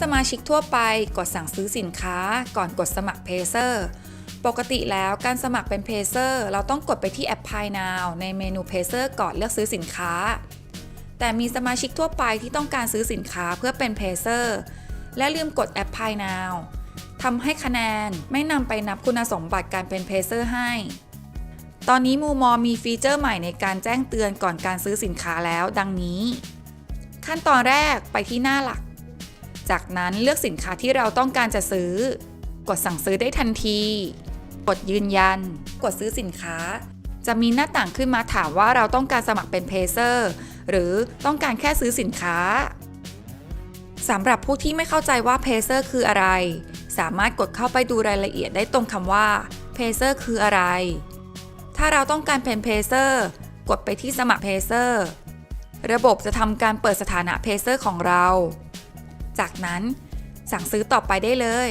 สมาชิกทั่วไปกดสั่งซื้อสินค้าก่อนกดสมัครเพเซอร์ปกติแล้วการสมัครเป็นเพเซอร์เราต้องกดไปที่แอป Pay Now ในเมนูเพเซอร์ก่อนเลือกซื้อสินค้า แต่มีสมาชิกทั่วไปที่ต้องการซื้อสินค้าเพื่อเป็นเพเซอร์และลืมกดแอป Pay Now ทำให้คะแนนไม่นำไปนับคุณสมบัติการเป็นเพเซอร์ให้ ตอนนี้มูมอมีฟีเจอร์ใหม่ในการแจ้งเตือนก่อนการซื้อสินค้าแล้ว ดังนี้ ขั้นตอนแรกไปที่หน้าหลัก จากนั้นเลือกสินค้าที่เราต้องการจะซื้อ กดสั่งซื้อได้ทันที กดยืนยัน กดซื้อสินค้า จะมีหน้าต่างขึ้นมาถามว่าเราต้องการสมัครเป็นเพเซอร์หรือต้องการแค่ซื้อสินค้าสำหรับผู้ที่ไม่เข้าใจว่าเพเซอร์คืออะไร สามารถกดเข้าไปดูรายละเอียดได้ตรงคำว่าเพเซอร์คืออะไร ถ้าเราต้องการเป็นเพเซอร์กดไปที่สมัครเพเซอร์ระบบจะทำการเปิดสถานะเพเซอร์ของเรา จากนั้นสั่งซื้อต่อไปได้เลย